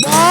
Bye.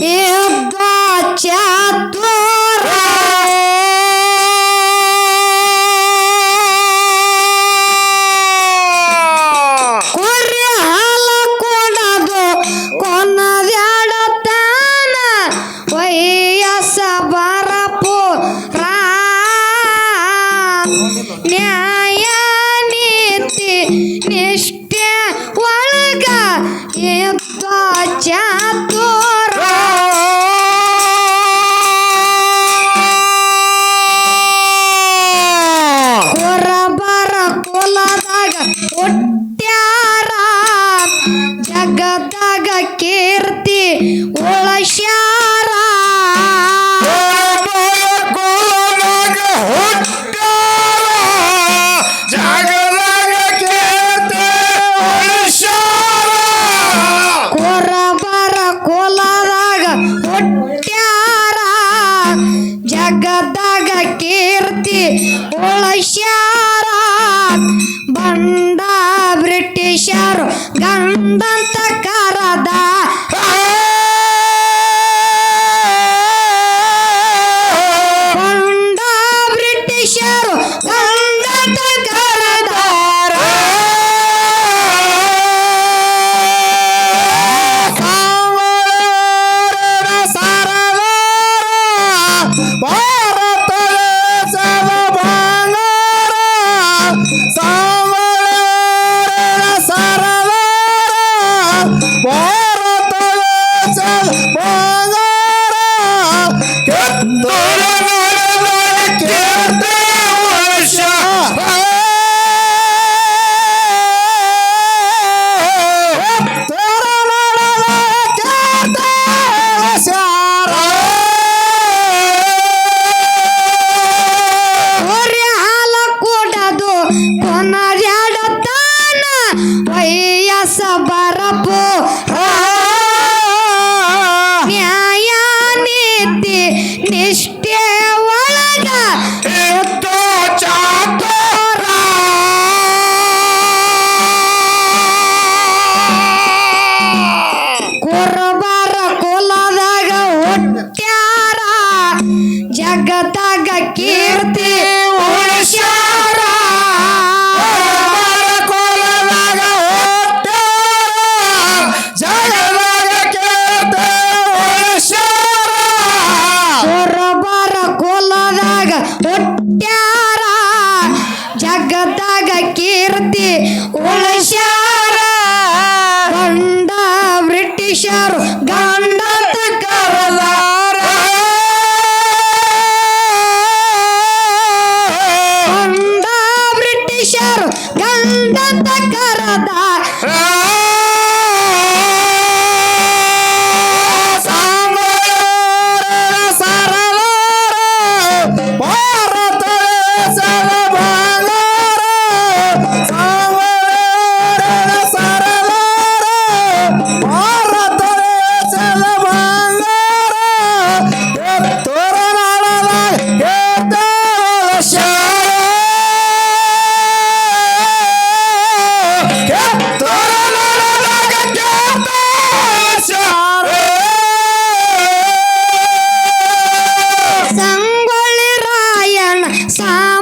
и удача. Well, I shall. ನಿಷ್ಠೆ ಒಳಗ ಚಾತ sound.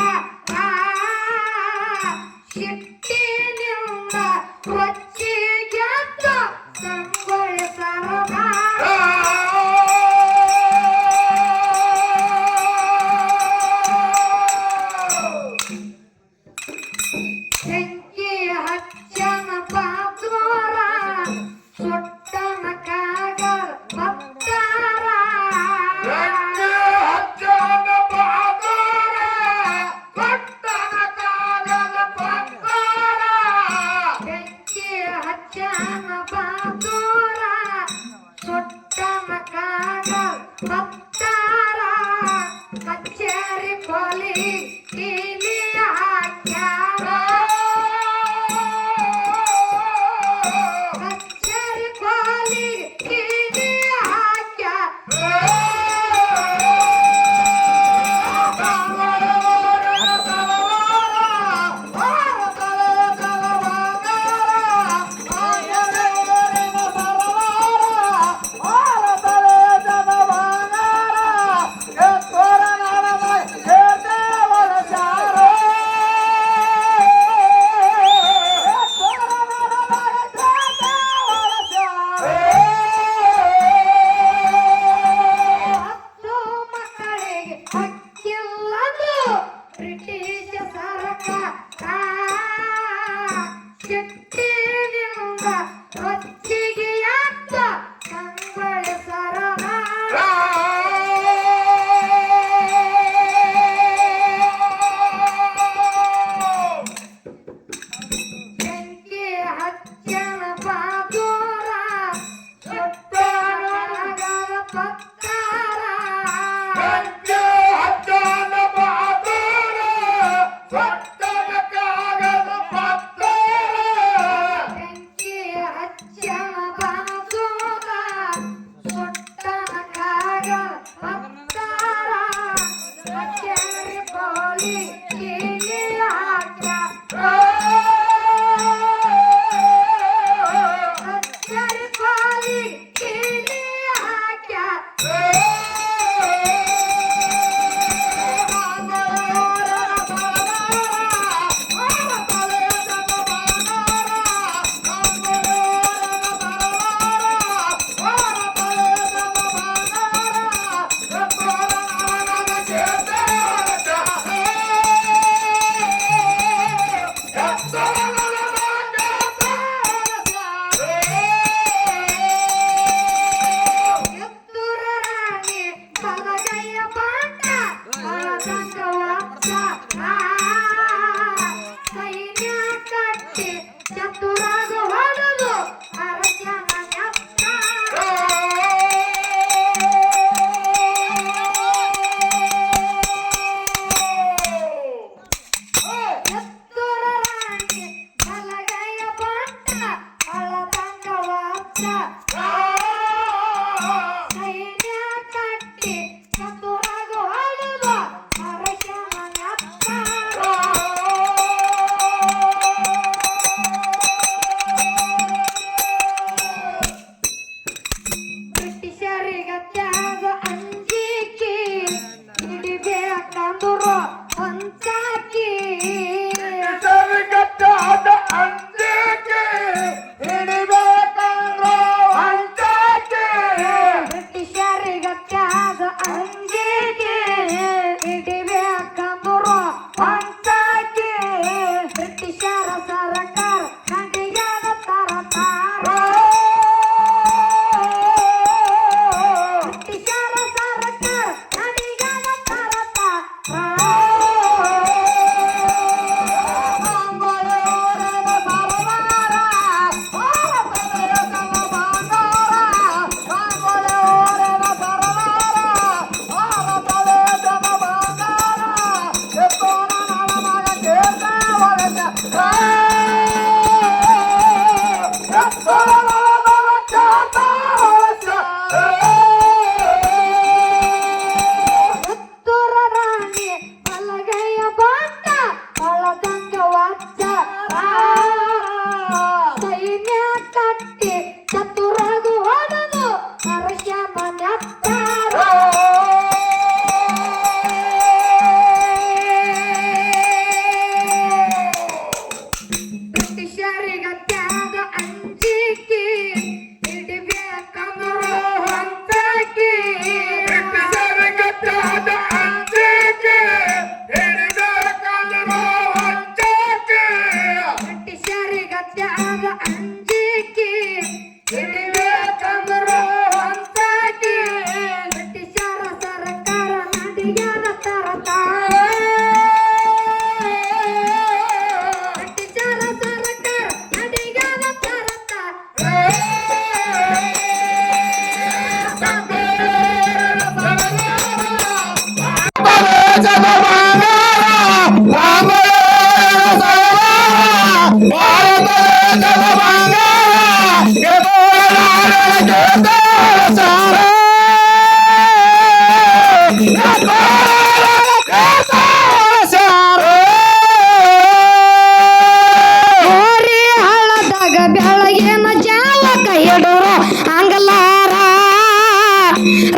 Yeah. Yeah.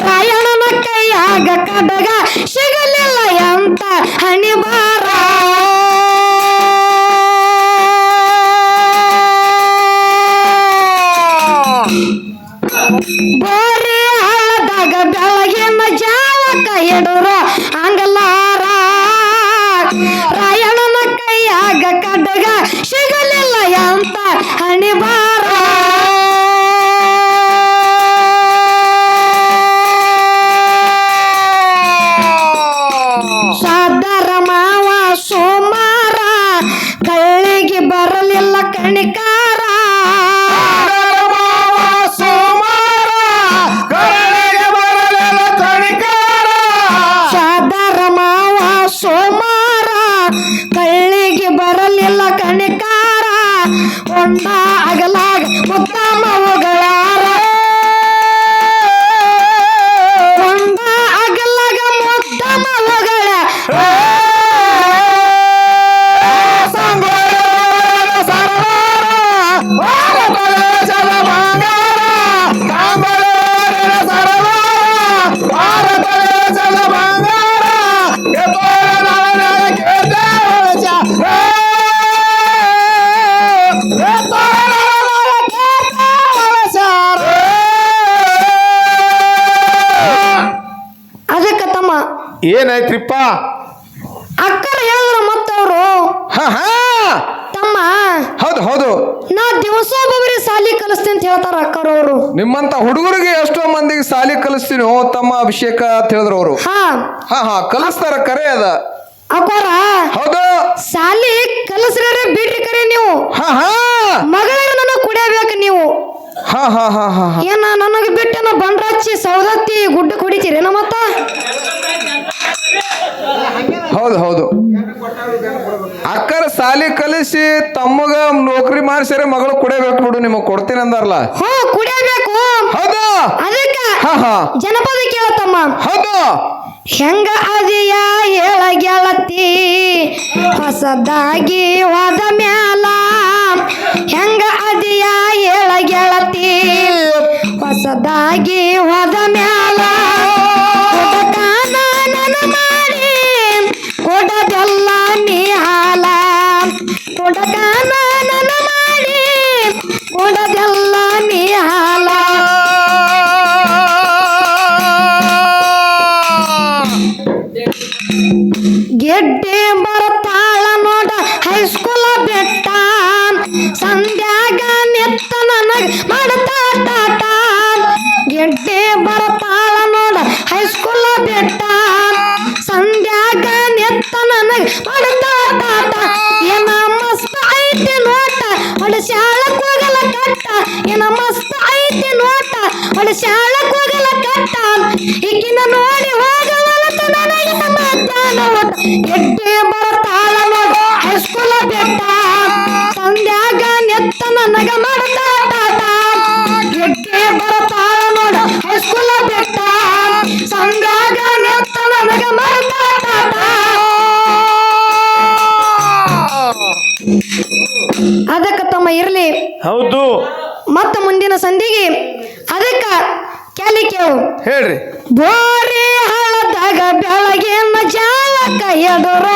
ರಾಯಣನ ಕೈಯಾಗ ಕಡಗ ಸಿಗಲಿಲ್ಲ ಅಂತ ಹಣಿಬಾರ ಬೋರಿ. ಹಳ್ಳದಾಗ ಬೆಳಗಿನ ಜಾವಕ ಹಿಡೋರು ಅಂಗಲಾರ ರಾಯಣನ ಕೈಯಾಗ ಕಡಗ ಸಿಗಲಿಲ್ಲ ಎಂತ? ಹಣಿಬಾರ ne ಏನಾಯ್ತ್ರಿಪ್ಪ? ಅಕ್ಕನ ಹೇಳಿದ್ರು ಮತ್ತವರು? ಹಾ ಹಾ. ತಮ್ಮ ಹೌದು ಹೌದು. ನಾ ದಿವಸ ಒಬ್ಬೊಬ್ಬರಿಗೆ ಸಾಲಿ ಕಲಿಸ್ತೀನಿ ಅಂತ ಹೇಳ್ತಾರ ಅಕ್ಕರವರು ನಿಮ್ಮಂತ ಹುಡುಗರಿಗೆ ಎಷ್ಟೋ ಮಂದಿಗೆ ಸಾಲಿ ಕಲಿಸ್ತೀನಿ ಓ ತಮ್ಮ ಅಭಿಷೇಕ ಅಂತ ಹೇಳಿದ್ರು ಅವರು. ಹಾ. ಹಾ ಹಾ ಕಲಿಸ್ತಾರ ಕರೆ ಅದ. ಅಕ್ಕೋರ ಹೌದು. ಸಾಲಿ ಕಲಿಸ್ರೆ ಬಿಡ್ರಿ ಕರೆ ನೀವು. ಹಾ ಹಾ. ಮಗಳ ನನಗೆ ಕುಡಿಯಬೇಕು ನೀವು. ಹಾ ಹಾ ಹಾ ಹಾ ಹಾ. ಏನ ನನಗೆ ಬಿಟ್ಟು ಬಂಡ್ರಾಚಿ ಸೌದತ್ತಿ ಗುಡ್ಡ ಕುಡಿತೀರೇನ ಮತ್ತ? ಹೌದು ಹೌದು. ಅಕ್ಕರ ಸಾಲಿ ಕಲಿಸಿ ತಮ್ಮಗ ನೌಕರಿ ಮಾಡಿಸ್ಯಾರ ಮಗಳು ಕುಡಿಯಬೇಕು ಬಿಡು ನಿಮಗ್ ಕೊಡ್ತೀನಿ ಅಂದಾರಲ್ಲ. ಹ್ಞೂ ಕುಡಿಯಬೇಕು. ಹೌದು. ಅದಕ್ಕ ಹಾ ಹಾ. ಜನಪದ ಕೇಳತ್ತಮ್ಮ. ಹೌದು. ಹೆಂಗ ಅದಿಯ ಹೇಳ ಗೆಳತಿ ಹೊಸದಾಗಿ ಹೋದ ಮ್ಯಾಲ ಹೆಂಗ ಅದಿಯ ಹೇಳ ಗೆಳತಿ ಹೊಸದಾಗಿ ಹೋದ ಮ್ಯಾಲ ಏನ ಮಸ್ತ್ ಐತಿ ನೋಟ ಹೋಗಲ ಏನ ಮಸ್ತ್ ಐತಿ ನೋಟ ಹೋಗಲ ನೋಡಿ ಬರ್ತಾಳ ಹೈಸ್ಕೂಲ ಬೆಟ್ಟ ಸಂಧ್ಯಾಗ ನೆತ್ತ ನನಗ ಹೌದು. ಮತ್ತ ಮುಂದಿನ ಸಂಧಿಗೆ ಅದಕ್ಕ ಕೆಲಿ ಕೇಳು. ಹೇಳ್ರಿ. ಬೋರಿ ಹಳದಾಗ ಬೆಳಗಿನ ಜಾವಕ ಎದುರ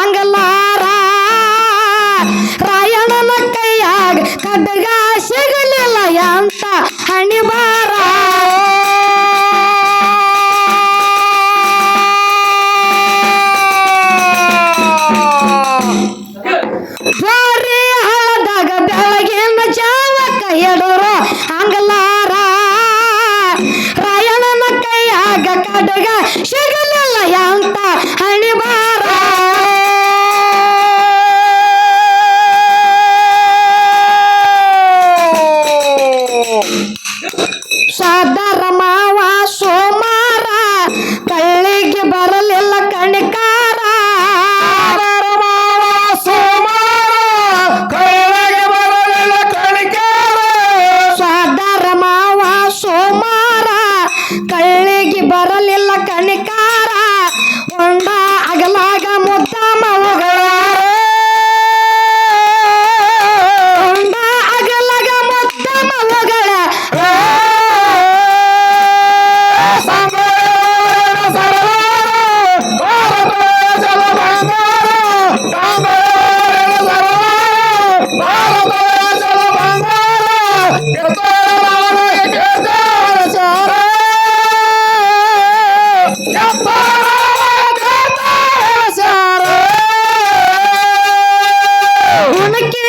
ಅಂಗಲಾರ. ರಾಯಣನ ಕೈಯಾಗ ಕಡ್ಗ ಸಿಗಲಿಲ್ಲ ಅಂತ ಹಣಿಬಾರ உனக்கு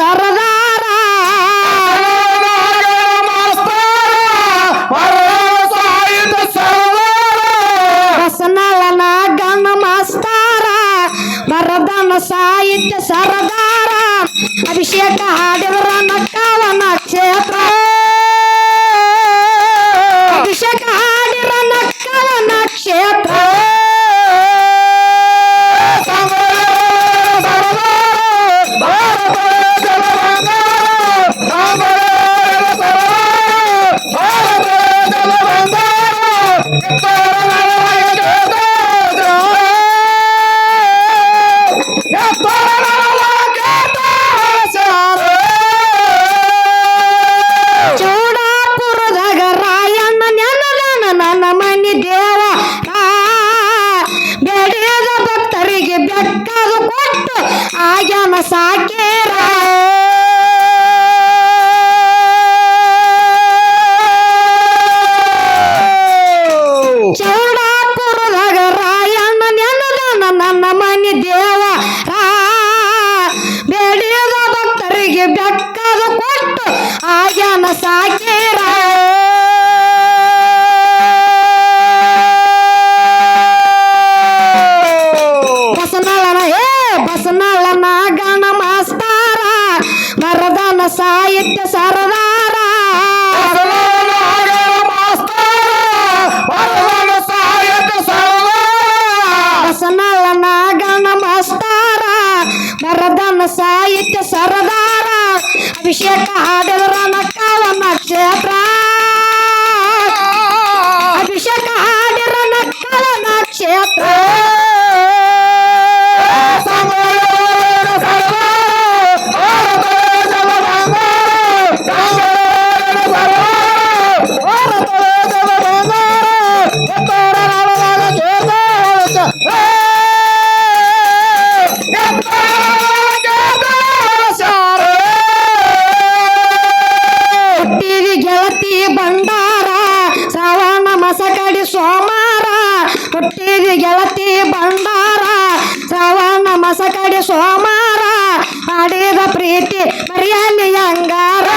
ಸರದಾರ. ಬಸನಳನ ಗಣ ಮಾಸ್ತಾರ. ಬರದನ ಸಾಹಿತ್ಯ ಸರದಾರ. ಅಭಿಷೇಕ ಹಾಡಿದರ Shut up. ಗೆಳತಿಗೆ ಗೆಳತಿ ಬಂಡಾರ ಶ್ರಾವಣ ಮಸಕಡಿ ಸೋಮಾರ ಹೊಟ್ಟಿಗೆ ಗೆಳತಿ ಬಂಡಾರ ಶ್ರಾವಣ ಮಸಕಡಿ ಸೋಮಾರ ಹಾಡಿದ ಪ್ರೀತಿ ಮರಿಯಲಿ ಅಂಗಾರ.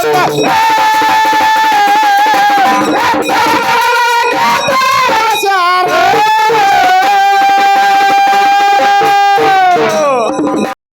这么多